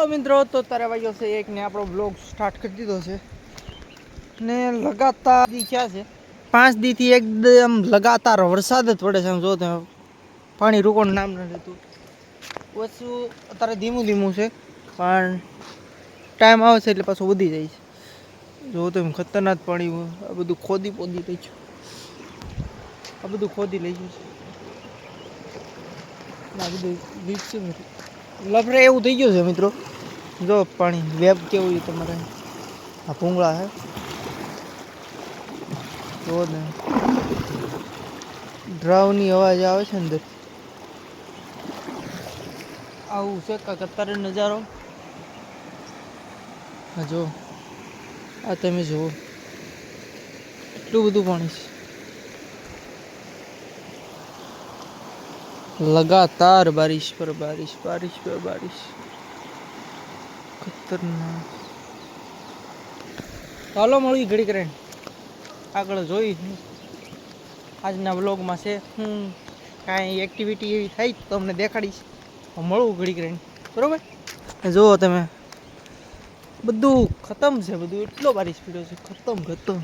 તો મિત્રો, તો તારે વાગ્યો છે એક ને આપણો બ્લોગ સ્ટાર્ટ કરી દીધો છે. ને લગાતાર દી ક્યાં છે. પાંચ દીથી એકદમ લગાતાર વરસાદ જ પડે છે, આમ જો તમે. પાણી રૂકવાનું નામ નથી લેતું. ઓછું અત્યારે ધીમું ધીમું છે, પણ ટાઈમ આવે છે એટલે પાછું વધી જાય છે. જો એમ ખતરનાક પાણી આ બધું ખોદી પોદી લઈ છું આ બધું ખોદી લઈ ગયું આ બધું વીજ છે લફરે એવું થઈ ગયું છે, મિત્રો. જો પાણી વેબ કેવું છે તમારે આ ભૂંગળા છે જો ને ડ્રાવની અવાજ આવે છે અંદર આવું છે કાંઈક અત્યારે નજારો હા જો આ તમે જુઓ એટલું બધું પાણી છે लगातार बारिश पर बारिश बारिश पर बारिश ખતરનાક. ચાલો મળી ઘડી કરીને આગળ જોઈ આજના વ્લોગમાં છે, હું કાંઈ એક્ટિવિટી એવી થાય તો તમને દેખાડીશ. મળવું ઘડી કરીને બરોબર? જુઓ તમે, બધું ખતમ છે, બધું એટલો બારી સ્પીડો છે, ખતમ ખતમ.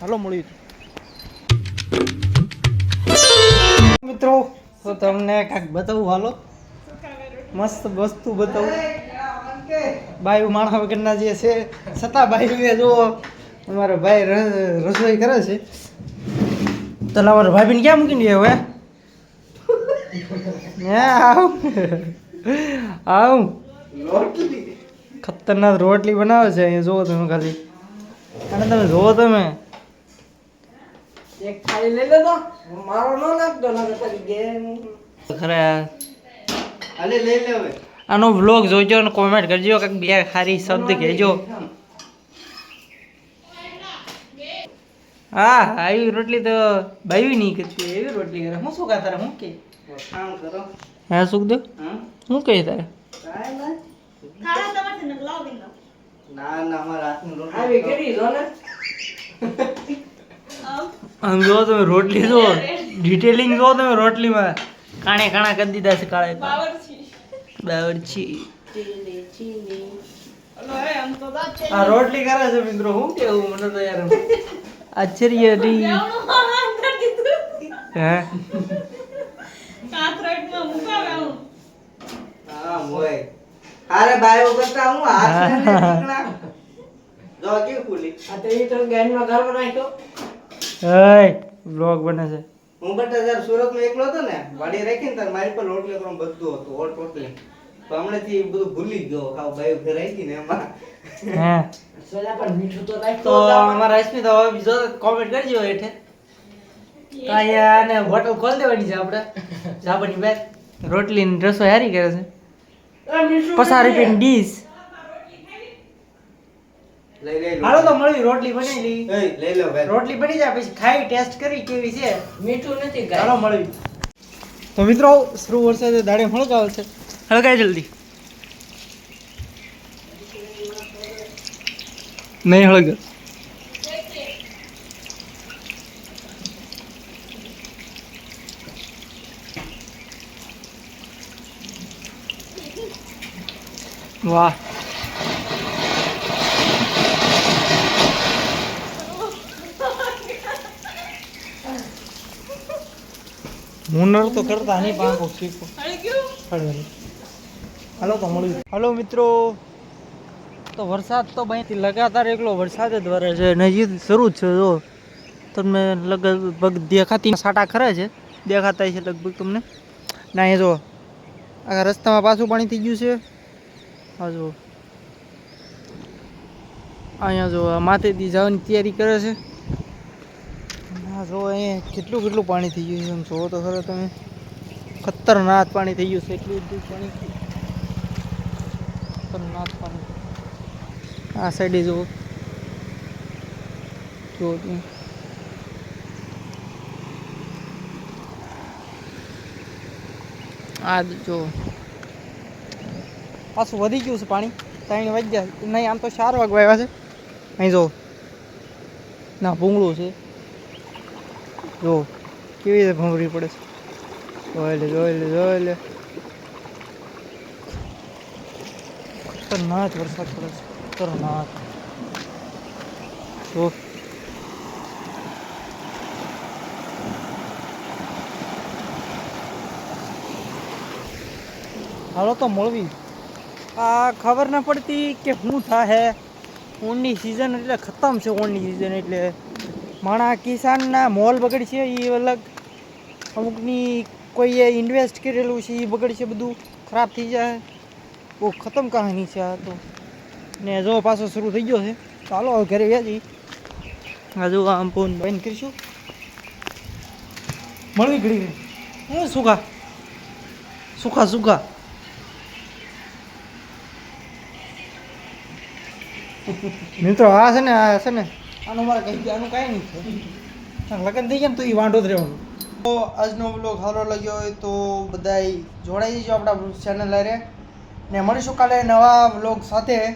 હાલો મળ્યું મિત્રો, તો તમને કાંઈક બતાવું, હાલો. મસ્ત વસ્તુ બતાવું. ભાઈ માણા વગરના જે છે છતાં ભાઈ એ જુઓ અમારા ભાઈ રસોઈ કરે છે. તો અમારા ભાભીને ક્યાં મૂકીને ગયા હવે? હે આવ. આવ. ખતરનાક રોટલી બનાવે છે અહીંયા જોવો તમે ખાલી. અને તમે જુઓ તમે. એક ખાલી લઈ લેતો મારો ન નાખતો ના તારી ગેમ. ખરા. હાલે લઈ લે હવે. આનો વ્લોગ જોજો અને કોમેન્ટ કરજો કે બે ખારી શબ્દ કહેજો. હા આવી રોટલી તો ભાઈ નહીં કરતી એવી રોટલી કરે. હું શું કહે તારે હું કે? કામ કરો. હા શું દો હા? હું કહે તારે? ના ના ના અમારા હાથનું રોટલી આવી કરી જો ને. આમ? જો તમે રોટલી જો ડિટેલિંગ જો તમે રોટલીમાં. કાણે કાણા કરી દીધા છે કાળે બાવરચી આ રોટલી કરે છે મિત્રો હું કેવું મને તો યાર આશ્ચર્ય રી હે. અરે બાયો કરતા હું હાથ ને નીકળા. જો કેવું ખુલી? આ તો એ તો ગેનમાં ઘર નાખ્યો હે બ્લોગ બને છે. હું બટ સુરતમાં એકલો હતો ને વાડી રાખી ને ત્યારે મારી પર રોટલી કરવાનું બધું હતું ઓટ રોટલી હમણાંથી બધું ભૂલી જ ગયો. ખાવ બાયું ફેરાઈ ગઈ ને એમાં. હે. સોલા પણ મીઠું તો તો અમારા રશ્મિ તો હવે બીજો કોમેન્ટ કરજો હેઠે. આને હોટલ ખોલ દેવાની છે આપણે. જાપાની બેગ રોટલી ને રસોઈ હારી કરે છે. પસાર રૂપિયાની ડીશ હાલો તો મળી રોટલી બની લઈ લઈ લઈ લો ભાઈ. રોટલી બની જાય પછી ખાઈ ટેસ્ટ કરી કેવી છે. મીઠું નથી ચાલો મળી. તો મિત્રો શ્રુ વર્ષે દાડે હળગાવે છે. હળગાય જલ્દી. નહીં હળગ. વાહ. હુનર તો કરતા નહીં પાંખો શીખો હળવે હાલો તો હલો મિત્રો, તો વરસાદ તો અહીંથી લગાતાર એકલો વરસાદ જ વરે છે ને હજી શરૂ જ છે, જો. તમને લગભગ દેખાતી સાટા ખરે છે? દેખાતા છે લગભગ તમને? ના અહીંયા જો, આ રસ્તામાં પાછું પાણી થઈ ગયું છે. હા જો, અહીંયા જો માથેથી જવાની તૈયારી કરે છે. હા જો, અહીંયા કેટલું કેટલું પાણી થઈ ગયું છે એમ જોવો તો ખરો તમે. ખતરનાક પાણી થઈ ગયું છે, એટલું બધું પાણી. ખતરનાક પાણી આ સાઈડે જુઓ. જુઓ તમે આ જો પાછું વધી ગયું છે પાણી. ત્રણ વાગ્યા. નહીં, આમ તો ચાર વાગવા આવ્યા છે. અહીં જો ના, ભૂંગળું છે. જો કેવી રીતે ભમરી પડે છે. જોઈ લે જોઈ લે જોઈ લે. ખતરનાક વરસાદ પડે છે ખતરનાક તો હાલો તો મળવી આ ખબર ન પડતી કે શું થાય ઊનની સિઝન એટલે ખતમ છે ઊનની સિઝન એટલે માણા કિસાનના મોલ બગડશે એ અલગ અમુકની કોઈએ ઇન્વેસ્ટ કરેલું છે એ બગડશે બધું ખરાબ થઈ જાય બહુ ખતમ કહાની છે આ તો. ને જો પાછો શરૂ થઈ ગયો છે. ચાલો હવે ઘરે વ્યાજી. હજુ આમ ફોન બંધ કરીશું. મળવી ઘડી હું સુખા સુખા સુખા મિત્રો આ છે ને આ છે ને. આનું મારે કહી આનું કાંઈ નહીં છે લગ્ન થઈ ગયા ને તો એ વાંઢો જ રહેવાનું. તો આજનો બ્લોગ સારો લાગ્યો હોય તો બધાય જોડાઈ જજો આપણા ચેનલ હારે. ને મળીશું કાલે નવા વ્લોગ સાથે.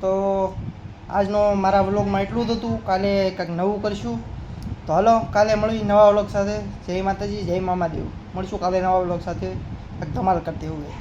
તો આજનો મારા વ્લોગમાં એટલું જ હતું. કાલે કંઈક નવું કરીશું. તો હલો, કાલે મળી નવા વ્લોગ સાથે. જય માતાજી, જય મામાદેવ મળીશું કાલે નવા વ્લોગ સાથે. કંઈક ધમાલ કરતી હોય.